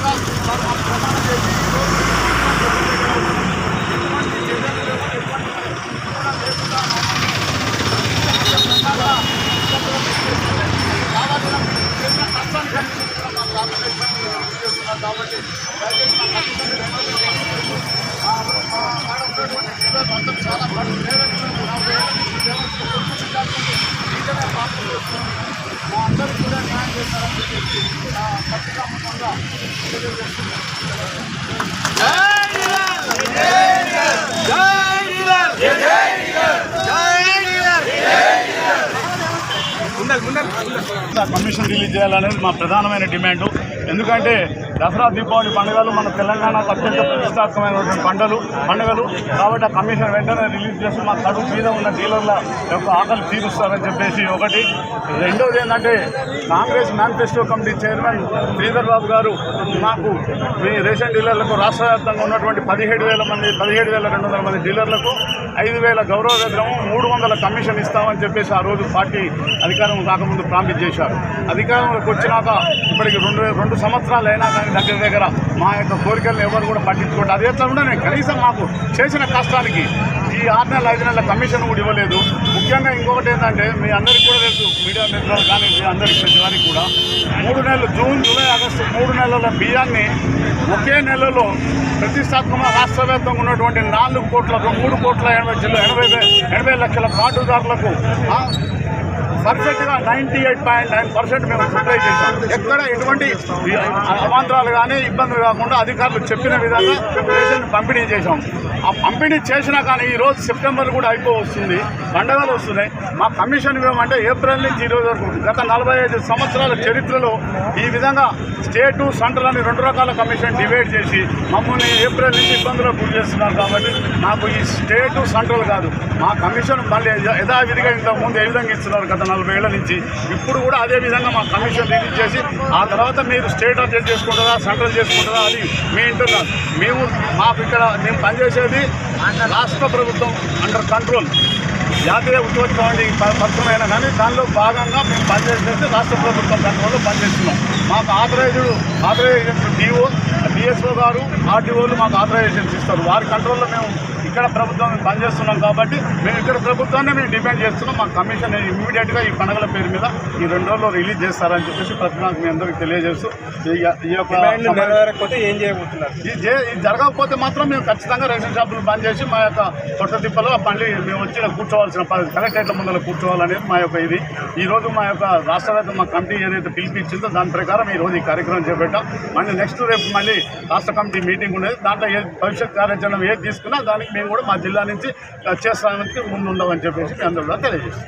Para হ্যাঁ commission release చేయాలనేది మా ప్రధానమైన డిమాండ్. ఎందుకంటే దసరా దీపావళి పండుగలు మన తెలంగాణకు అత్యంత ప్రతిష్టాత్మకమైనటువంటి పండుగలు పండుగలు. కాబట్టి ఆ కమిషన్ వెంటనే రిలీజ్ చేసి మా కడుపు మీద ఉన్న డీలర్ల యొక్క ఆకలి తీరుస్తారని చెప్పేసి ఒకటి. రెండోది ఏంటంటే Congress manifesto committee chairman Sridhar Babu garu మాకు మీ రేషన్ డీలర్లకు రాష్ట్ర వ్యాప్తంగా ఉన్నటువంటి పదిహేడు వేల మంది పదిహేడు వేల రెండు వందల మంది డీలర్లకు ఐదు వేల గౌరవ వేతనం మూడు వందల కమిషన్ ఇస్తామని చెప్పేసి ఆ రోజు పార్టీ అధికారం రాకముందు చేశారు. అధికారంలోకి వచ్చినాక ఇప్పటికి రెండు రెండు సంవత్సరాలు అయినా కానీ దగ్గర దగ్గర మా యొక్క కోరికలను ఎవరు కూడా పట్టించుకోవట్లేదు. అది ఎట్లా ఉండనే కనీసం మాకు చేసిన కష్టానికి ఈ ఆరు నెలల ఐదు నెలల కమిషన్ కూడా ఇవ్వలేదు. ముఖ్యంగా ఇంకొకటి ఏంటంటే మీ అందరికీ కూడా తెలుసు మీడియా మిత్రులు కానీ మీ అందరికీ ప్రతి కూడా మూడు నెలలు జూన్ జూలై ఆగస్టు మూడు నెలల బియ్యాన్ని ఒకే నెలలో ప్రతిష్టాత్మక రాష్ట్ర వ్యాప్తంగా ఉన్నటువంటి నాలుగు కోట్ల మూడు కోట్ల ఎనభై ఎనభై ఎనభై లక్షల కార్డుదారులకు పర్ఫెక్ట్గా ninety eight point nine percent మేము సప్లై చేశాం. ఎక్కడ ఎటువంటి అవాంతరాలు కానీ ఇబ్బందులు కాకుండా అధికారులు చెప్పిన విధంగా రేషన్ పంపిణీ చేశాం. ఆ పంపిణీ చేసినా కానీ ఈరోజు సెప్టెంబర్ కూడా అయిపో వస్తుంది పండగలు వస్తున్నాయి. మా కమిషన్ ఇవ్వమంటే ఏప్రిల్ నుంచి ఈరోజు వరకు గత నలభై ఐదు సంవత్సరాల చరిత్రలో ఈ విధంగా స్టేటు సెంట్రల్ అని రెండు రకాల కమిషన్ డివైడ్ చేసి మమ్మల్ని ఏప్రిల్ నుంచి ఇబ్బందులకు గురి చేస్తున్నారు కాబట్టి నాకు ఈ స్టేటు సెంట్రల్ కాదు. మా కమిషన్ మళ్ళీ యథావిధిగా ఇంతకుముందు ఏ విధంగా ఇస్తున్నారు గత నలభై ఏళ్ళ నుంచి. ఇప్పుడు కూడా అదే విధంగా మా కమిషన్ రిలీజ్ చేసి ఆ తర్వాత మీరు స్టేట్ అడ్జస్ట్ చేసుకుంటారా సెంట్రల్ చేసుకుంటారా అది మీ ఇంటర్ మేము మాకు ఇక్కడ మేము పనిచేసేది రాష్ట్ర ప్రభుత్వం అండర్ కంట్రోల్ జాతీయ ఉద్యోగం పత్రమైనా కానీ దానిలో భాగంగా మేము పనిచేసేది రాష్ట్ర ప్రభుత్వం కంట్రోల్లో పనిచేస్తున్నాం. మాకు ఆథరైజ్డ్ ఆథరైజేషన్ డిఓ డిఎస్ఓ గారు ఆర్టీఓలు మాకు ఆథరైజేషన్స్ ఇస్తారు. వారి కంట్రోల్లో మేము ఇక్కడ ప్రభుత్వం పనిచేస్తున్నాం కాబట్టి మేము ఇక్కడ ప్రభుత్వాన్ని మేము డిమాండ్ చేస్తున్నాం. మా కమిషన్ ఇమీడియట్గా ఈ పండుగల పేరు మీద ఈ రెండు రోజుల్లో రిలీజ్ చేస్తారని చెప్పేసి ప్రతి నాకు మీ అందరికీ తెలియజేస్తూ ఈ- యొక్క ఇది జరగకపోతే మాత్రం మేము ఖచ్చితంగా రేషన్ షాపులు బంద్ చేసి మా యొక్క కొత్త తిప్పలో మళ్ళీ మేము వచ్చి కూర్చోవాల్సిన కలెక్టరేట్ల ముందర కూర్చోవాలనేది మా యొక్క ఇది. ఈ రోజు మా యొక్క రాష్ట్ర మా కమిటీ ఏదైతే పిలిపించిందో దాని ప్రకారం ఈ రోజు ఈ కార్యక్రమం చేపట్టాం. మళ్ళీ నెక్స్ట్ రేపు మళ్ళీ రాష్ట్ర కమిటీ మీటింగ్ ఉండేది దాంట్లో ఏ భవిష్యత్ కార్యాచరణ ఏది తీసుకున్నా దానికి మేము కూడా మా జిల్లా నుంచి చేస్తానికి ముందు ఉండమని చెప్పేసి మీ అందరూ కూడా తెలియజేస్తాం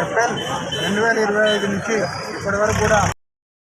ఏప్రిల్ రెండు వేల ఇరవై ఐదు నుంచి ఇప్పటి వరకు కూడా